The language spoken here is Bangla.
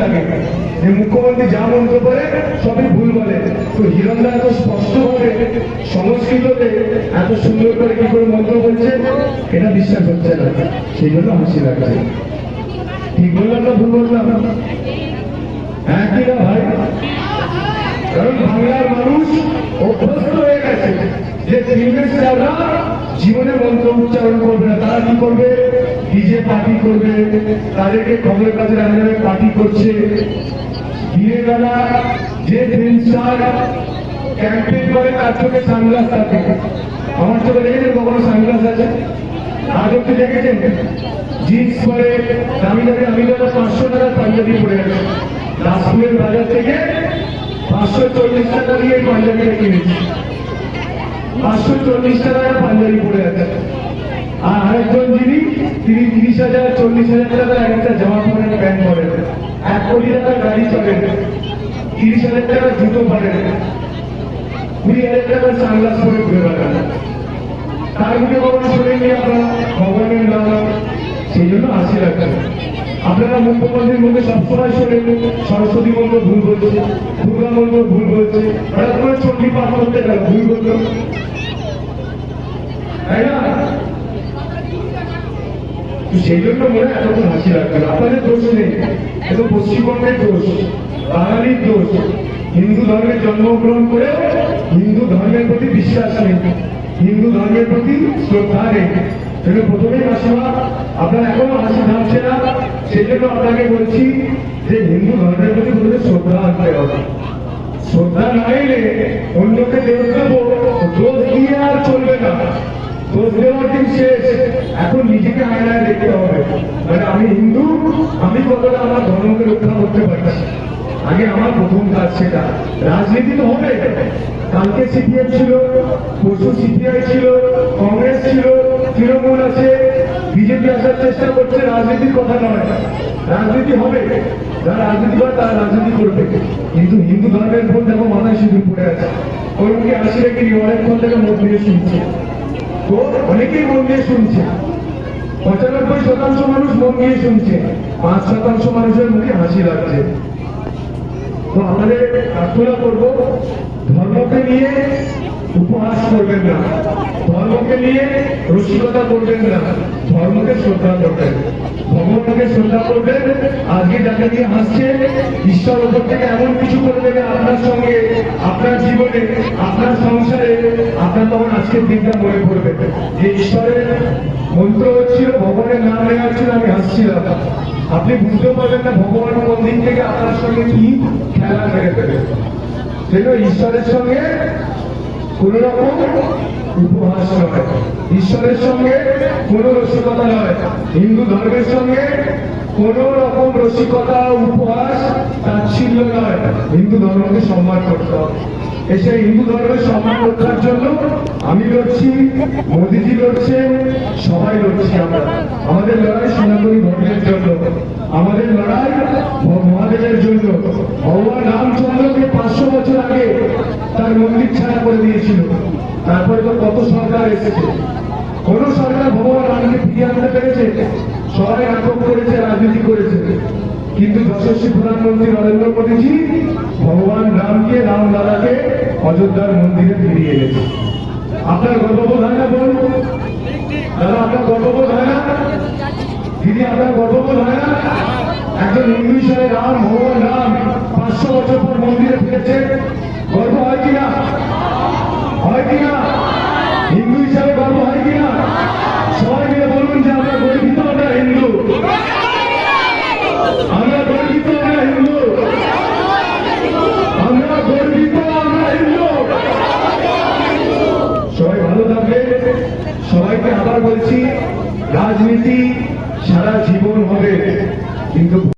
লাগে যে মুখ্যমন্ত্রী যা মন্তব্য করে, সবই ভুল বলে। তো হিরণদা এত স্পষ্ট ভাবে সংস্কৃততে এত সুন্দর করে কি করে মন্তব্য বলছে এটা বিশ্বাস হচ্ছে না। সেই জন্য হাসি লাগছে। ঠিক বললাম না, ভুল বললাম? হ্যাঁ কি না ভাই? কারণ বাংলার মানুষ অভ্যস্ত হয়ে গেছে। যে ফিল্মের জীবনে মন্ত্র উচ্চারণ করবে না, তারা কি করবে? ডিজে পার্টি করবে, তাদেরকে খবরের কাছে যাবে, পার্টি করছে। দিনের বেলা যে ফিল্ম ক্যাম্পেইন করে, তার চোখে সানগ্লাস থাকে আমার চোখে দেখেছেন কখনো সানগ্লাস আছে? আজ অব্দি দেখেছেন? জিন্স পরে দামি দামি, আমি দাদা পাঁচশো টাকার পাঞ্জাবি পরে আছে। দাসপুরের বাজার থেকে পাঁচশো চল্লিশ টাকা দিয়ে এই পাঞ্জাবিটা কিনেছি। পাঁচশো চল্লিশ টাকার পাঞ্জাবি পরে তিনি তিরিশ হাজার, চল্লিশ হাজার টাকার একটা জামা পরেন প্যান্ট পরেন এক কোটি টাকার গাড়ি চলেন তিরিশ হাজার টাকার জুতো পরেন কুড়ি হাজার টাকার সানগ্লাস পরে ঘুরে বেড়ান। তার মুখে কখনো শোনেননি আপনারা ভগবানের নাম সেই জন্য হাসি লাগছে। আপনারা মুখ্যমন্ত্রীর মুখে সবসময় শোনেন, সরস্বতী মন্দির ভুল বলছে, দুর্গা মন্দির ভুল বলছে হঠাৎ করে চণ্ডী পাঠ করতে গেল ভুল বলল। তাই না? সেই জন্য মনে হয় এতক্ষণ হাসি লাগছিল আপনাদের দোষ নেই এত পশ্চিমবঙ্গের দোষ, বাঙালির দোষ। হিন্দু ধর্মে জন্মগ্রহণ করে হিন্দু ধর্মের প্রতি বিশ্বাস নেই, হিন্দু ধর্মের প্রতি শ্রদ্ধা নেই। সেজন্য প্রথমেই মাসিমা আপনার এখনও হাসি থামছে না। সেই জন্য আপনাকে বলছি যে হিন্দু ধর্মের প্রতি শ্রদ্ধা আনতে হবে। শ্রদ্ধা না এলে অন্যকে দেব দেবো দোষ দিয়ে আর চলবে না দোষ দেওয়ার দিন শেষ এখন নিজেকে আয়নায় দেখতে হবে। মানে আমি হিন্দু, আমি কতটা আমার ধর্মকে রক্ষা করতে পারছি আগে আমার প্রথম কাজ সেটা। রাজনীতি তো হবে। কালকে সিপিএম ছিল, পরশু সিপিআই ছিল, কংগ্রেস ছিল, তৃণমূল আছে, বিজেপি আসার চেষ্টা করছে, রাজনীতির কথা নয়। রাজনীতি হবে। যারা রাজনীতি করে, তারা রাজনীতি করবে। কিন্তু হিন্দু ধর্মের ভোট দেখো, মাথায় সিঁদুর পড়ে আছে। ওর মুখে আসি রেখে অনেকক্ষণ থেকে মত দিয়ে শুনছে। তো অনেকেই মন দিয়ে শুনছে। পঁচানব্বই শতাংশ মানুষ মন দিয়ে শুনছে। পাঁচ শতাংশ মানুষের মুখে হাসি লাগছে। তো আমাদের প্রার্থনা করব, ধর্মকে নিয়ে উপহাস করবেন না। ধর্মকে নিয়ে রসিকতা করবেন না। ধর্মকে শ্রদ্ধা করবেন। ভগবানকে শ্রদ্ধা করবেন। আজকে যাকে নিয়ে হাসছে, ঈশ্বর ওপর থেকে এমন কিছু করে দেবে আপনার সঙ্গে, আপনার জীবনে আপনার সংসারে আপনার তখন আজকের দিনটা মনে পড়বে। যে ঈশ্বরের মন্ত্র হচ্ছিল, ভগবানের নাম নেওয়া হচ্ছিল, আমি হাসছিলাম। আপনি বুঝতে পারবেন না ভগবান কোন দিন থেকে আপনার সঙ্গে কি খেলা মেরে দেবে। সেজন্য ঈশ্বরের সঙ্গে কোন রকম উপহাস নয়। ঈশ্বরের সঙ্গে কোন রসিকতা নয়। হিন্দু ধর্মের সঙ্গে কোন রকম রসিকতা, উপহাস, তাচ্ছিল্য নয়। হিন্দু ধর্মকে সম্মান করতে হবে। এসে হিন্দু ধর্মের সম্মান রক্ষার জন্য আমি লড়ছি, মোদিজি লড়ছে, সবাই লড়ছি আমরা। আমাদের লড়াই সনাতনী ধর্মের জন্য। আমাদের লড়াই মহাদেবের জন্য। ভগবান রামচন্দ্রকে পাঁচশো বছর আগে তার মন্দির ছাড়া করে দিয়েছিল। তারপরে তো কত সরকার এসেছে। কোন সরকার ভগবান রামকে ফিরিয়ে আনতে পেরেছে? সবাই নাটক করেছে, রাজনীতি করেছে। কিন্তু যশস্বী প্রধানমন্ত্রী নরেন্দ্র মোদীজি ভগবান রামকে, রাম দাদাকে অযোধ্যার মন্দিরে ফিরিয়ে গেছে আপনার গর্ববোধ হয় না বলুন দাদা, আপনার গর্ববোধ হয় না? দিদি, আপনার গর্ববোধ হয় না? একজন ইংলিশের রাম, ভগবান রাম পাঁচশো বছর পর মন্দিরে ফিরেছে গর্ব হয় কিনা হয় কিনা হিন্দু হিসাবে গর্ব হয় কিনা সবাই মিলে বলুন যে আমরা গর্বিত আমরা হিন্দু আমরা গর্বিত আমরা হিন্দু আমরা গর্বিত আমরা হিন্দু সবাই ভালো থাকবে সবাইকে আবার বলছি রাজনীতি সারা জীবন হবে কিন্তু